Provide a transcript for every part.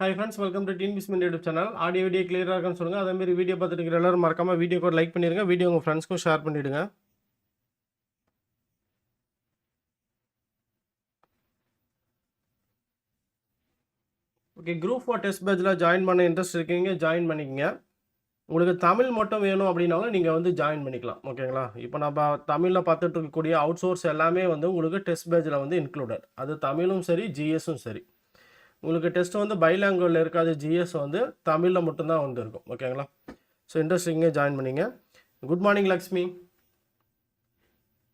Hi friends welcome to teen basement YouTube channel audio video கிளியராக இருக்குன்னு சொல்லுங்கள் அதே மாதிரி வீடியோ பார்த்துட்டு இருக்கிற எல்லாரும் வீடியோ கூட லைக் பண்ணிடுங்க. வீடியோ உங்கள் ஃப்ரெண்ட்ஸ்க்கும் ஷேர் பண்ணிவிடுங்க ஓகே குரூப் ஃபோர் டெஸ்ட் பேட்சில் ஜாயின் பண்ண இன்ட்ரெஸ்ட் இருக்கீங்க ஜாயின் பண்ணிக்கங்க. உங்களுக்கு தமிழ் மட்டும் வேணும் அப்படின்னாலும் நீங்கள் வந்து ஜாயின் பண்ணிக்கலாம். ஓகேங்களா இப்போ நம்ம தமிழில் பார்த்துட்டு இருக்கக்கூடிய அவுட் சோர்ஸ் எல்லாமே வந்து உங்களுக்கு டெஸ்ட் பேஜில் வந்து இன்க்ளூடட் அது தமிழும் சரி ஜிஎஸும் சரி. உங்களுக்கு டெஸ்ட் வந்து பைலாங்குவலில் இருக்காது ஜிஎஸ் வந்து தமிழில் மட்டும்தான் வந்து இருக்கும் ஓகேங்களா ஸோ இன்ட்ரெஸ்டிங்கே ஜாயின் பண்ணிங்க. குட் மார்னிங் லக்ஷ்மி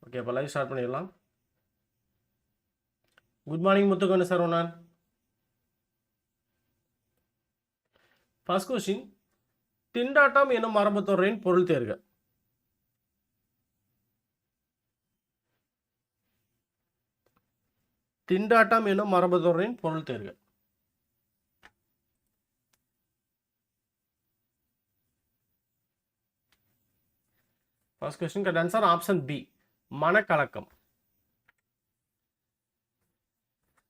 ஓகே இப்போ லைவ் ஸ்டார்ட் பண்ணிடலாம். Good morning Muthukannu Saravanan first question திண்டாட்டம் என்னும் மரபுத்தொடரின் பொருள் தேர்க. திண்டாட்டம் என்னும் மரபுத்தொடரின் பொருள் தேர்க. First question correct answer option B மனக்கலக்கம்.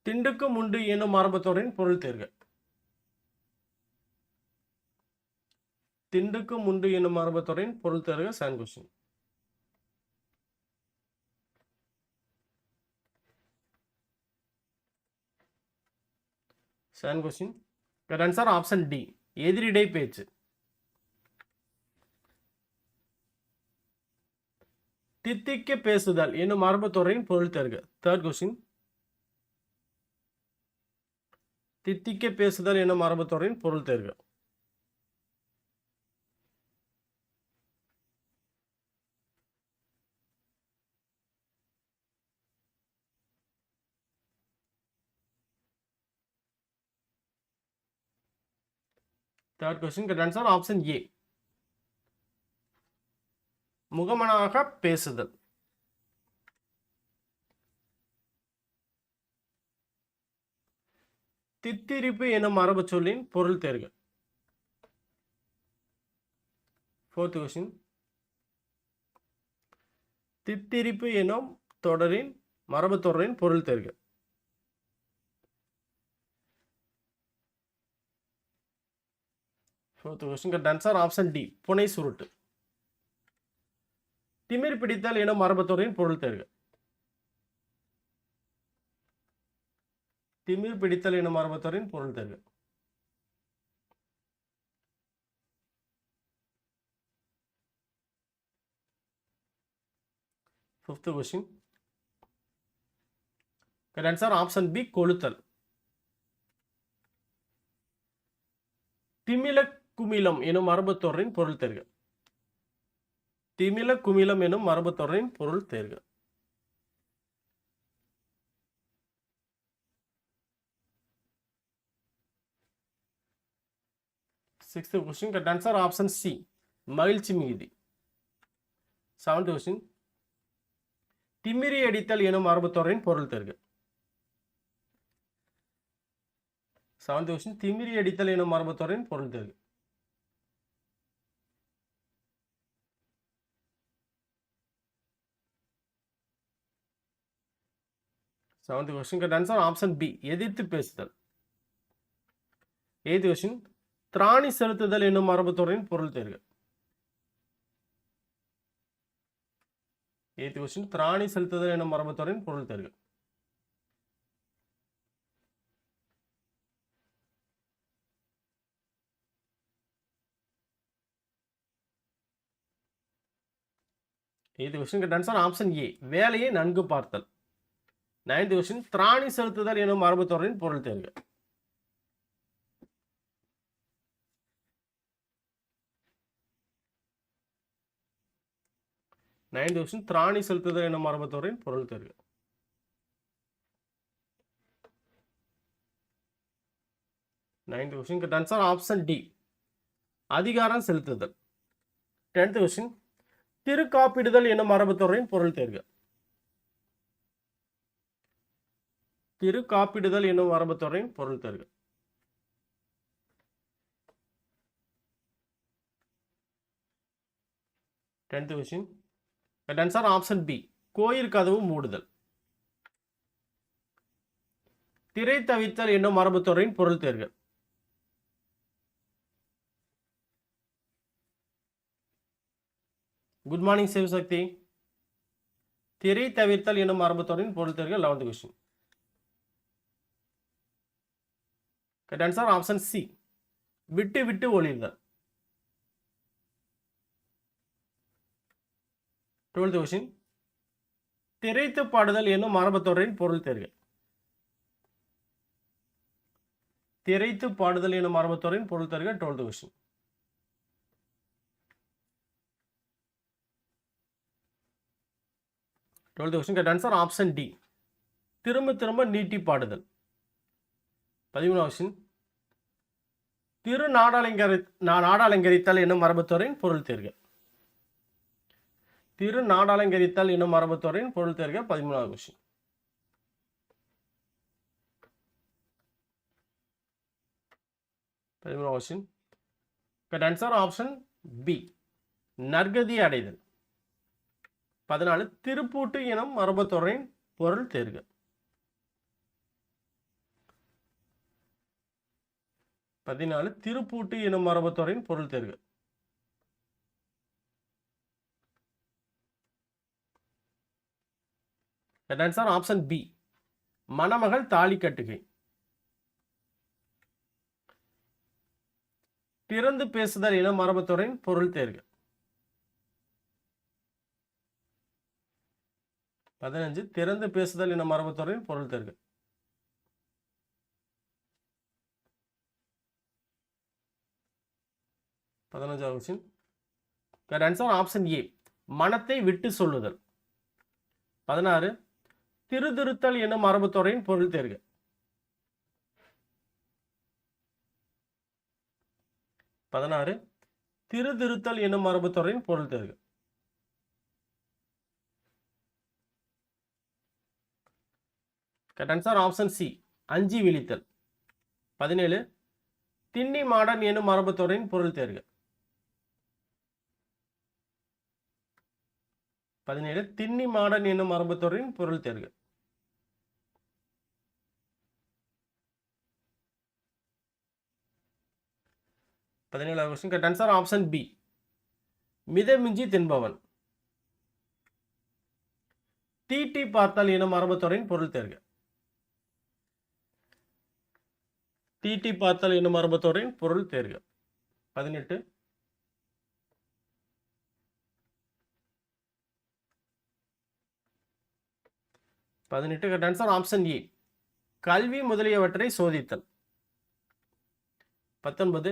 திண்டுக்கு முண்டு எனும் மரபத்தோரின் பொருள் தேர்க திண்டுக்கு முண்டு எனும் மரபத்தோரின் பொருள் தேர்க second question second question correct answer option D எதிரிடை பேச்சு. தித்திக்க பேசுதல். என்னும் மரபுத்துறையின் பொருள் தருக. தேர்ட் கொஸ்டின் தித்திக்க பேசுதல் என்னும் மரபுத்துறையின் பொருள் தருக. Third question correct answer option A முகமனாக பேசுதல். தித்திரிப்பு எனும் மரபு சொல்லின் பொருள் தேர்க ஃபோர்த் கொஸ்டின் தித்திரிப்பு எனும் தொடரின் மரபு தொடரின் பொருள் தேர்க fourth question correct answer option D புனை சுருட்டு. திமிர் பிடித்தல் எனும் மரபுத்துறையின் பொருள் தேர்வு திமிர் பிடித்தல் எனும் மரபுத்துறையின் பொருள் தேர்வு fifth question correct answer option B கொளுத்தல்? திமில குமிலம் எனும் மரபுத்தொடரின் பொருள் தேர்க. திமில குமிலம் எனும் மரபுத்தொடரின் பொருள் தேர்க. Sixth question correct answer option C மகிழ்ச்சி மீதி செவன்த் கொஸ்டின் திமிரி அடித்தல் எனும் மரபுத்தொடரின் பொருள் தேர்க. செவன்த் கொஸ்டின் திமிரி அடித்தல் எனும் மரபுத்தொடரின் பொருள் தேர்க. Seventh question correct answer option B எதிர்த்து பேசுதல். எய்த் கொஸ்டின் திராணி செலுத்துதல் என்னும் மரபுத்துறையின் பொருள் தேர்க. எய்த் கொஸ்டின் திராணி செலுத்துதல் என்னும் மரபுத்துறையின் பொருள் தேர்க. Eighth question correct answer option A வேலையை நன்கு பார்த்தல். நைன்த் கொஸ்டின் திராணி செலுத்துதல் எனும் மரபுத்தொடரின் பொருள் தேர்க நைன்த் கொஸ்டின் திராணி செலுத்துதல் எனும் மரபுத்தொடரின் பொருள் தேர்வு. Ninth question answer option D அதிகாரம் செலுத்துதல். டென்த் கொஸ்டின் திருக்காப்பிடுதல் என்னும் மரபுத்தொடரின் பொருள் தேர்வு. திரு காப்பிடுதல் என்னும் வரம்புத்துறையின் பொருள் தருக. Tenth question answer option B கோயில் கதவு மூடுதல். திரை தவித்தல் என்னும் மரபுத்துறையின் பொருள் தேர்க. குட் மார்னிங் சிவசக்தி திரை தவிர்த்தல் என்னும் மரபுத்துறையின் பொருள் தேர்க. Eleventh question correct answer option C விட்டு விட்டு ஒளிர்தல் டுவெல்த் கொஸ்டின் திரைத்து பாடுதல் என்னும் மரபத்தொடரின் பொருள் தேர்க. திரைத்து பாடுதல் என்னும் மரபத்தொடரின் பொருள் தேர்க twelfth question twelfth question correct answer option D திரும்ப திரும்ப நீட்டி பாடுதல். பதிமூணாவது கொஸ்டின் திரு நாடாலங்கரி நா- நாடாலங்கரித்தல் என்னும் மரபுத்துறையின் பொருள் தேர்க. திரு நாடாலங்கரித்தல் என்னும் மரபுத்துறையின் பொருள் தேர்க பதிமூணாவது கொஸ்டின் பதிமூணாவது question correct answer option B நற்கதி அடைதல். பதினாலு திருப்பூட்டு எனும் மரபுத்துறையின் பொருள் தேர்க. பதினாலு திருப்பூட்டு எனும் மரபுத்துறையின் பொருள் தேர்வு. ஆன்சர் ஆப்ஷன் பி மணமகள் தாலி கட்டுகை. திறந்து பேசுதல் இன மரபுத்துறையின் பொருள் தேர்வு. பதினஞ்சு திறந்து பேசுதல் இன மரபுத்துறையின் பொருள் தேர்வு. பதினஞ்சாவது கொஸ்டின் ஆன்சர் ஆப்ஷன் ஏ மனத்தை விட்டு சொல்லுதல். பதினாறு திருதிருத்தல் என்னும் மரபுத்துறையின் பொருள் தேர்க. பதினாறு திருதிருத்தல் என்னும் மரபுத்துறையின் பொருள் தேர்க. கரெக்ட் ஆன்சர் ஆப்ஷன் சி அஞ்சி விழித்தல். பதினேழு திண்ணி மாடன் எனும் மரபுத்துறையின் பொருள் தேர்க. பதினேழு திண்ணி மாடன் என்னும் மரபுத்தொடரின் பொருள் தேர்க. பதினேழாவது question correct answer option B மிதமிஞ்சி தின்பவன். தீட்டி பார்த்தால் எனும் மரபுத்துறையின் பொருள் தேர்க. தீட்டி பார்த்தால் என்னும் மரபுத்துறையின் பொருள் தேர்க. பதினெட்டு பதினெட்டு கரெக்ட் ஆன்சர் ஆப்ஷன் ஏ கல்வி முதலியவற்றை சோதித்தல். பத்தொன்பது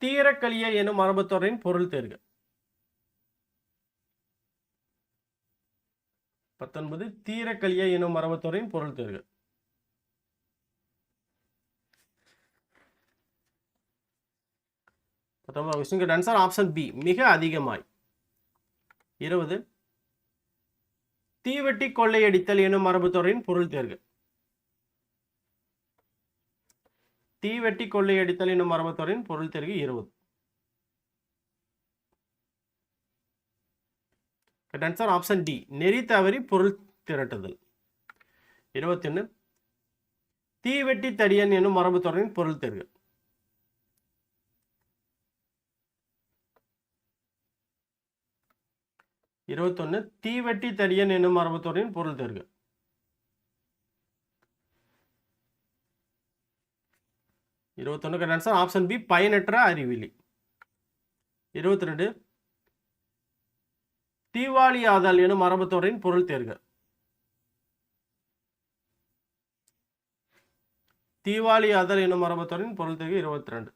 தீரக்கலிய எனும் மரபுத்துறையின் பொருள் தேர்க. பத்தொன்பது தீரக்கலிய எனும் மரபுத்துறையின் பொருள் தேர்க. பத்தொன்பது கொஸ்டின் ஆன்சர் ஆப்ஷன் பி மிக அதிகமாய். இருபது தீவெட்டி கொள்ளையடித்தல் எனும் மரபுத்துறையின் பொருள் தேர்வு. தீவெட்டி கொள்ளையடித்தல் எனும் மரபுத்துறையின் பொருள் தேர்வு இருபது. ஆன்சர் ஆப்ஷன் டி நெறி தவறி பொருள் திரட்டுதல். இருபத்தி ஒன்று தீவெட்டி தடியன் எனும் மரபுத்துறையின் பொருள் தேர்வு. இருபத்தொன்னு தீவெட்டி தடியன் என்னும் மரபத்தோரின் பொருள் தேர்க. இருபத்தொன்னு ஆன்சர் ஆப்ஷன் பி பயனற்ற அறிவிலி. இருபத்தி ரெண்டு தீவாளி ஆதல் எனும் மரபத்தோரின் பொருள் தேர்க. தீவாளி ஆதல் எனும் மரபத்தோரின் பொருள் தேர்க இருபத்தி ரெண்டு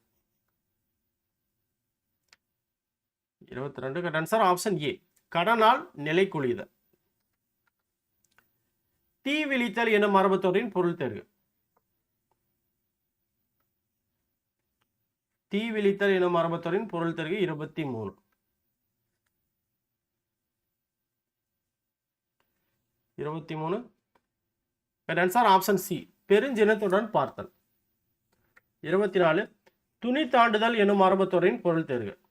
இருபத்தி ரெண்டு ஆன்சர் ஆப்ஷன் ஏ கடனால் நிலை தீ விழித்தல் என மரபத்தோரின் பொருள் தேர்க. தீ விழித்தல் என மரபத்தோரின் பொருள் தேர்க இருபத்தி மூணு இருபத்தி மூணு ஆன்சர் ஆப்ஷன் சி பெருஞ்சினத்துடன் பார்த்தல். இருபத்தி நாலு துணி தாண்டுதல் எனும் மரபத்தோரின் பொருள் தெருகு.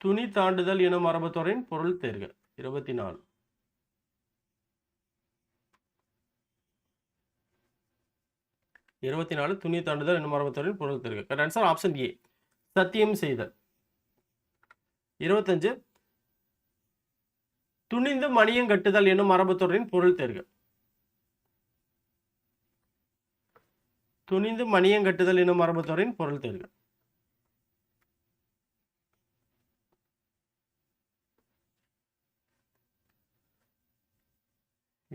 துணி தாண்டுதல் எனும் மரபுத்துறையின் பொருள் தேர்க இருபத்தி நாலு இருபத்தி நாலு துணி தாண்டுதல் என்னும் மரபுத்துறையின் பொருள் தேர்க கரெக்ட் ஆன்சர் ஆப்ஷன் ஏ சத்தியம் செய்தல். இருபத்தஞ்சு. துணிந்து மணியம் கட்டுதல் என்னும் மரபுத்தொடரின் பொருள் தேர்க துணிந்து மணியம் கட்டுதல் என்னும் மரபுத்தொடரின் பொருள் தேர்க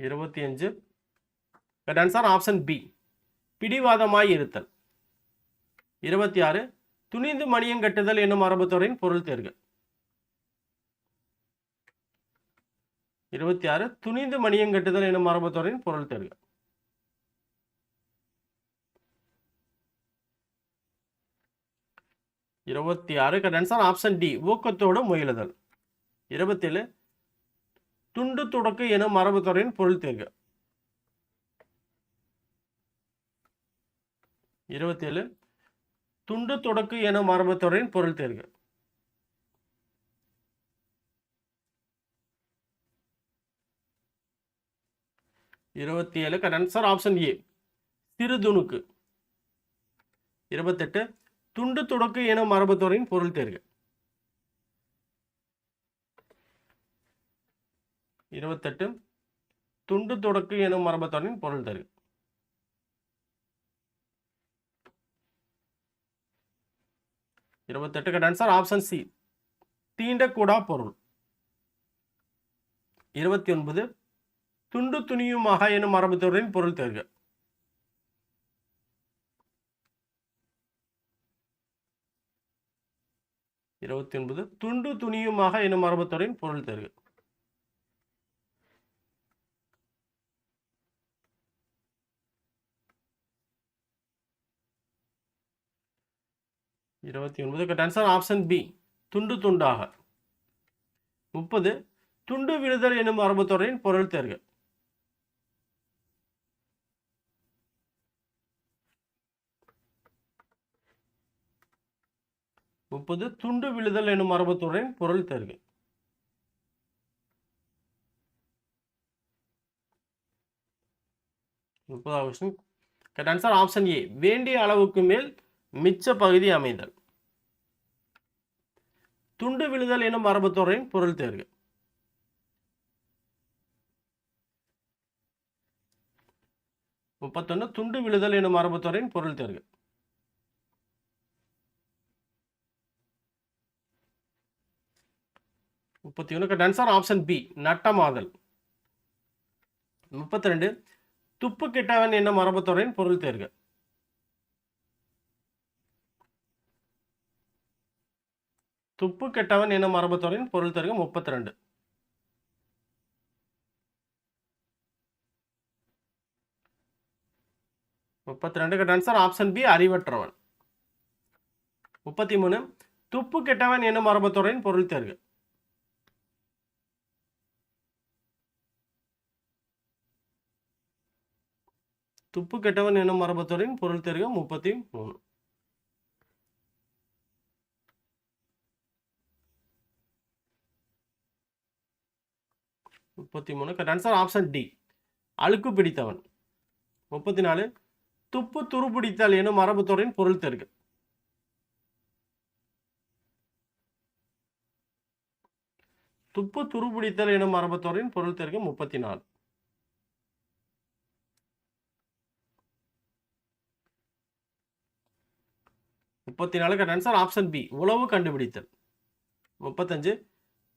இருபத்தி அஞ்சு. ஆன்சர் ஆப்ஷன் பி பிடிவாதமாய் இருத்தல். இருபத்தி ஆறு. துணிந்து மணியம் கட்டுதல் என்னும் மரபுத்துறையின் பொருள் தேர்க. இருபத்தி ஆறு. துணிந்து மணியம் கட்டுதல் என்னும் மரபுத்துறையின் பொருள் தேர்க. இருபத்தி ஆறு. ஆன்சர் ஆப்ஷன் டி ஊக்கத்தோடு முயலுதல். இருபத்தேழு துண்டு துடக்கு எனும் மரபுத்துறையின் பொருள் தேர்க இருபத்தேழு. துண்டு தொடக்கு எனும் மரபுத்துறையின் பொருள் தேர்க இருபத்தி ஏழு ஆன்சர் ஆப்ஷன் ஏ. சிறுதுணுக்கு இருபத்தெட்டு. துண்டு தொடக்கு எனும் மரபுத்துறையின் பொருள் தேர்க. இருபத்தெட்டு துண்டு தொடக்கு எனும் மரபத்தொடரின் பொருள் தேர்க இருபத்தெட்டுக்கு ஆன்சர் ஆப்ஷன் சி தீண்டக்கூடா பொருள். இருபத்தி ஒன்பது துண்டு துணியுமாக எனும் மரபத்தொடரின் பொருள் தருக. இருபத்தி ஒன்பது துண்டு துணியுமாக எனும் மரபத்தொடரின் பொருள் தேர்க. இருபத்தி ஒன்பது. ஆன்சர் ஆப்ஷன் பி துண்டு துண்டாக. முப்பது. துண்டு விழுதல் எனும் மரபுத்தொடரின் பொருள் தேர்க. முப்பது. துண்டு விழுதல் எனும் மரபுத்தொடரின் பொருள் தேர்க. முப்பதாவது கொஸ்டின் ஆன்சர் ஆப்ஷன் ஏ வேண்டிய அளவுக்கு மேல் மிச்ச பகுதி அமைதல். துண்டு விழுதல் எனும் மரபுத்துறையின் பொருள் தேர்க. முப்பத்தொன்னு துண்டு விழுதல் எனும் மரபுத்துறையின் பொருள் தேர்க. முப்பத்தி ஒன்று ஆன்சர் ஆப்ஷன் பி நட்டமாதல். முப்பத்தி ரெண்டு துப்பு கிட்டவன் என்ன மரபுத்துறையின் பொருள் தேர்க. துப்பு கெட்டவன் என்ன மரபுத்தொடரின் பொருள் தருக முப்பத்தி ரெண்டு முப்பத்தி ரெண்டுக்கு ஆன்சர் ஆப்ஷன் பி அறிவற்றவன். முப்பத்தி மூணு துப்பு கெட்டவன் என்ன மரபுத்தொடரின் பொருள் தருக. துப்பு கெட்டவன் என்னும் மரபுத்தொடரின் பொருள் தேர்க முப்பத்தி மூணு முப்பத்தி மூணு. ஆன்சர் ஆப்ஷன் டி அழுக்கு பிடித்தவன். முப்பத்தி நாலு. துப்பு துருப்பிடித்தல் எனும் மரபுத்தொடரின் பொருள் தெருக்கு துப்பு துருப்பிடித்தல் எனும் மரபுத்தொடரின் பொருள் தெருக்கு முப்பத்தி நாலு. முப்பத்தி நாலுக்கு ஆன்சர் ஆப்ஷன் பி உளவு கண்டுபிடித்தல். முப்பத்தஞ்சு.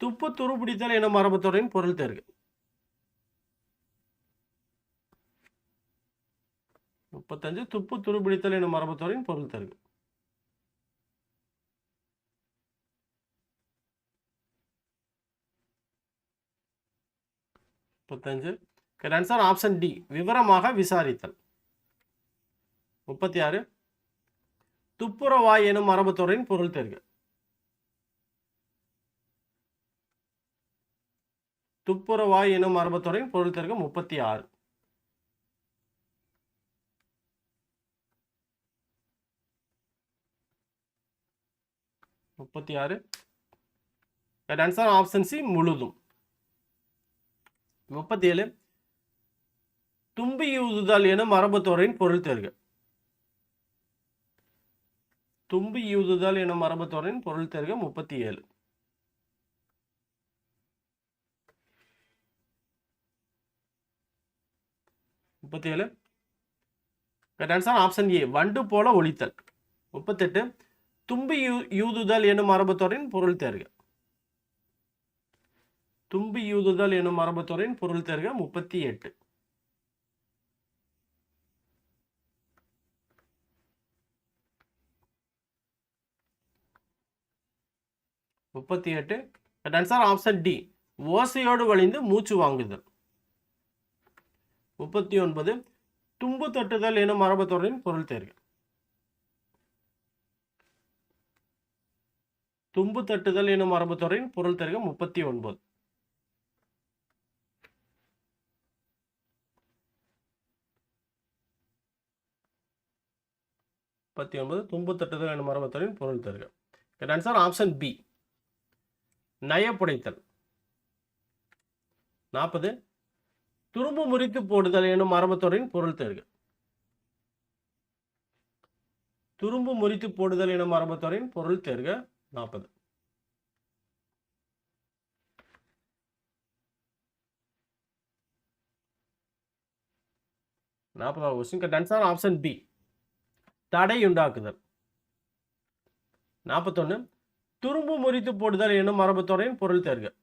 துப்பு துருப்பிடித்தல் எனும் மரபுத்தொடரின் பொருள் தேர்வு முப்பத்தஞ்சு துப்பு துருப்பிடித்தல் என மரபுத்தொடரின் பொருள் தேர்வு முப்பத்தஞ்சு ஆன்சர் ஆப்ஷன் டி விவரமாக விசாரித்தல். முப்பத்தி ஆறு துப்புரவாய் எனும் மரபுத்துறையின் பொருள் தேர்க. துப்புரவாய் எனும் மரபுத்தொடரின் பொருள் தேர்க முப்பத்தி ஆறு. முப்பத்தி ஆறு. ஆன்சர் ஆப்ஷன் சி முழுதும். முப்பத்தி ஏழு. தும்பியூதுதல் எனும் மரபத்துறையின் பொருள் தேர்க. தும்பி யூதுதல் எனும் மரபுத்தொடரின் பொருள் தெருக முப்பத்தி ஏழு. முப்பத்தி ஏழு ஆன்சர் ஆப்ஷன் ஏ வண்டு போல ஒழித்தல் முப்பத்தெட்டு. தும்பி யூ யூதுதல் எனும் மரபுத்தொடரின் பொருள் தேர்க. தும்பி யூதுதல் எனும் மரபுத்தொடரின் பொருள் தேர்க. முப்பத்தி எட்டு முப்பத்தி எட்டு ஆன்சர் ஆப்ஷன் டி ஓசையோடு வழிந்து மூச்சு வாங்குதல். முப்பத்தி ஒன்பது தும்பு தட்டுதல் எனும் மரபுத்தொடரின் பொருள் தேர்வு தும்பு தட்டுதல் எனும் மரபுத்தொடரின் பொருள் தேர்க முப்பத்தி ஒன்பது. முப்பத்தி ஒன்பது தும்பு தட்டுதல் எனும் மரபுத்தொடரின் பொருள் தேர்க. ஆன்சர் ஆப்ஷன் பி நயப்புடைத்தல். நாற்பது துரும்பு முறித்து போடுதல் எனும் மரபுத்தொடரின் பொருள் தேர்க. துரும்பு முறித்து போடுதல் எனும் மரபுத்தொடரின் பொருள் தேர்க. நாற்பது. நாற்பதாவது கொஸ்டின் ஆன்சர் ஆப்ஷன் பி தடை உண்டாக்குதல். நாற்பத்தொன்னு. துரும்பு முறித்து போடுதல் எனும் மரபுத்தொடரின் பொருள் தேர்க.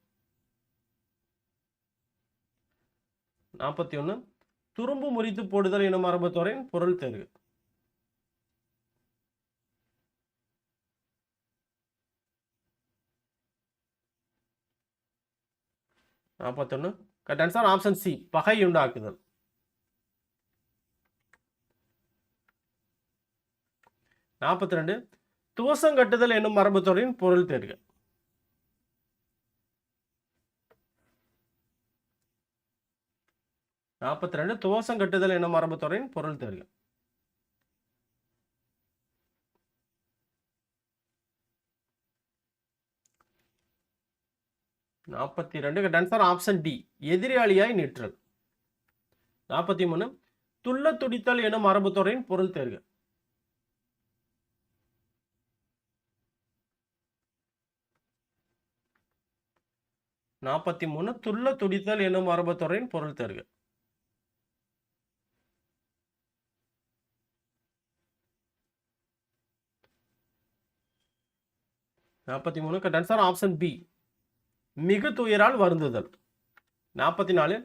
நாற்பத்தி ஒன்று துரும்பு முறித்து போடுதல் எனும் மரபுத்தொடரின் பொருள் தேர்க நாற்பத்தொன்று கரெக்ட் ஆன்சர் ஆப்ஷன் சி பகை உண்டாக்குதல். நாற்பத்தி ரெண்டு. துவசம் கட்டுதல் என்னும் மரபுத்துறையின் பொருள் தேர்க. நாற்பத்தி ரெண்டு துவசம் கட்டுதல் என்னும் மரபுத்துறையின் பொருள் தெரியும். நாற்பத்தி ரெண்டு ஆன்சர் ஆப்ஷன் டி எதிராளியாய் நிற்றல். நாற்பத்தி மூணு துள்ள துடித்தல் எனும் மரபுத்துறையின் பொருள் தேர்க நாற்பத்தி மூணு துள்ள துடித்தல் எனும் மரபுத்துறையின் பொருள் தேர்க நாற்பத்தி மூணு. ஆன்சர் ஆப்ஷன் பி மிகு துயரால் வருந்துதல். நாற்பத்தி நாலு.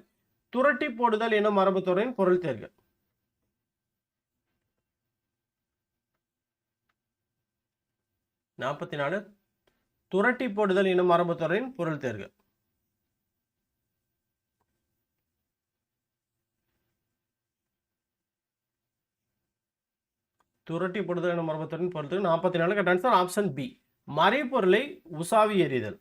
துரட்டி போடுதல் எனும் மரபுத்துறையின் பொருள் தேர்க. நாற்பத்தி நாலு. துரட்டி போடுதல் எனும் மரபுத்துறையின் பொருள் தேர்க. துரட்டி போடுதல் எனும் மரபுத்தொடரின் பொருள் தேர்க. நாற்பத்தி நாலு. ஆன்சர் ஆப்ஷன் பி மறைப்பொருளை உசாவி எறிதல்.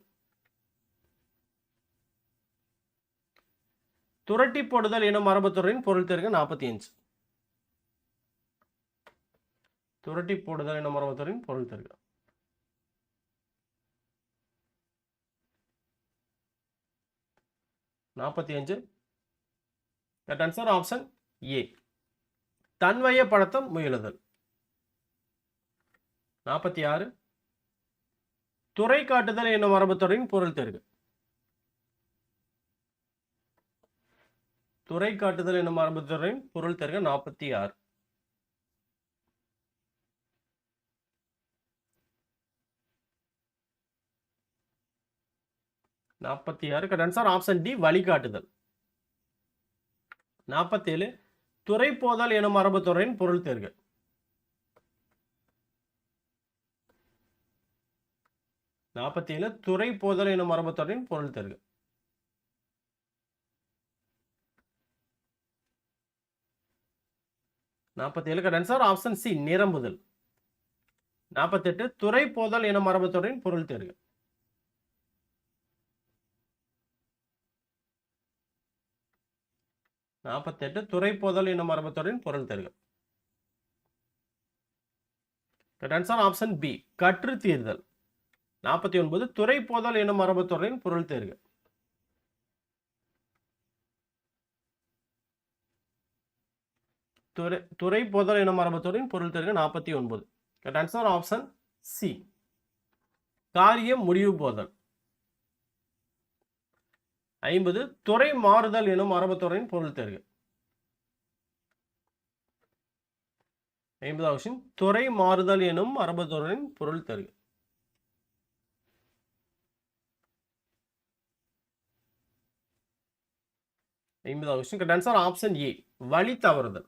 துரட்டி போடுதல் எனும் மரபுத்துறையின் பொருள் தேர்க நாற்பத்தி அஞ்சு துரட்டி போடுதல் எனும் மரபுத்துறையின் பொருள் தேர்க. நாற்பத்தி அஞ்சு கரெக்ட் ஆன்சர் ஆப்ஷன் ஏ தன்வய படத்தம் முயலுதல். நாற்பத்தி ஆறு. துறை காட்டுதல் என்னும் மரபுத்துறையின் பொருள் தெருகு. துறை காட்டுதல் என்னும் மரபுத்துறையின் பொருள் தெருக நாற்பத்தி ஆறு. நாற்பத்தி ஆறு ஆன்சர் ஆப்ஷன் டி வழிகாட்டுதல். நாற்பத்தேழு துறை போதல் எனும் மரபுத்துறையின் பொருள் தேர்கள் நாற்பத்தி ஏழு துறை போதல் எனும் மரபுத்தொடரின் பொருள் தருக. நாற்பத்தி ஏழு ஆன்சர் ஆப்ஷன் சி நிரம்புதல். நாற்பத்தெட்டு துறை போதல் எனும் மரபுத்தொடரின் பொருள் தேர்க. நாற்பத்தெட்டு துறை போதல் எனும் மரபுத்தொடரின் பொருள் தேர்க. ஆன்சர் ஆப்ஷன் பி கற்று தீர்தல். நாற்பத்தி ஒன்பது துறை போதல் எனும் மரபுத்துறையின் பொருள் தேர்வு துறை துறை போதல் எனும் மரபுத்துறையின் பொருள் தேர்வு நாற்பத்தி ஒன்பது. கரெக்ட் ஆன்சர் ஆப்ஷன் சி காரியம் முடிவு போதல். ஐம்பது துறை மாறுதல் எனும் மரபுத்துறையின் பொருள் தேர்வு ஐம்பதாவது துறை மாறுதல் எனும் மரபுத்துறையின் பொருள் தேர்வு ஐம்பதாவது question correct answer option A வழி தவறுதல்.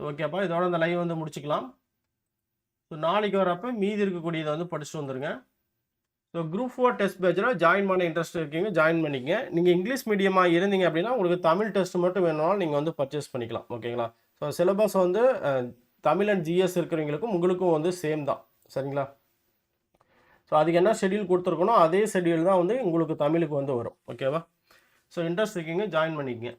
ஸோ ஓகேப்பா இதோட அந்த லைவ் வந்து முடிச்சுக்கலாம். ஸோ நாளைக்கு வரப்போ மீதி இருக்கக்கூடியதை வந்து படிச்சுட்டு வந்துருங்க. ஸோ குரூப் ஃபோர் டெஸ்ட் பேட்சில் ஜாயின் பண்ண இன்ட்ரெஸ்ட் இருக்கீங்க ஜாயின் பண்ணிக்கங்க. நீங்கள் இங்கிலீஷ் மீடியமாக இருந்தீங்க அப்படின்னா உங்களுக்கு தமிழ் டெஸ்ட் மட்டும் வேணும்னாலும் நீங்கள் வந்து பர்ச்சேஸ் பண்ணிக்கலாம். ஓகேங்களா ஸோ சிலபஸ் வந்து தமிழ் அண்ட் ஜிஎஸ் இருக்கிறவங்களுக்கும் உங்களுக்கும் வந்து சேம் தான். சரிங்களா? ஸோ அதுக்கு என்ன ஷெட்யூல் கொடுத்துருக்கணும் அதே ஷெட்யூல் தான் வந்து உங்களுக்கு தமிழுக்கு வந்து வரும். ஓகேவா ஸோ இன்ட்ரெஸ்ட் இருக்கீங்க ஜாயின் பண்ணிக்கங்க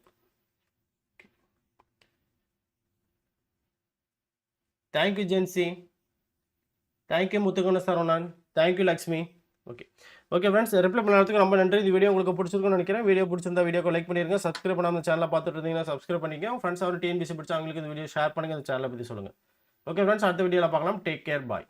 thank you Jency thank you Muthukanna Saravanan. Thank you Lakshmi okay okay friends reply பண்ணுறதுக்கு ரொம்ப நன்றி. இந்த வீடியோ உங்களுக்கு பிடிச்சிருக்கும்னு நினைக்கிறேன். வீடியோ பிடிச்சிருந்தா வீடியோக்கு லைக் பண்ணிருங்க. சப்ஸ்கிரைப் பண்ணாமல் சேனலை பார்த்துட்டு இருந்தீங்கன்னா சப்ஸ்கிரைப் பண்ணிக்கங்க. ஃப்ரெண்ட்ஸ் அவர் டிஎன்பிசி பிடிச்சா அவங்களுக்கு இந்த வீடியோ ஷேர் பண்ணுங்க. இந்த சேனலை பற்றி சொல்லுங்கள் ஓகே ஃப்ரெண்ட்ஸ் அடுத்த வீடியோவில் பார்க்கலாம். Take care bye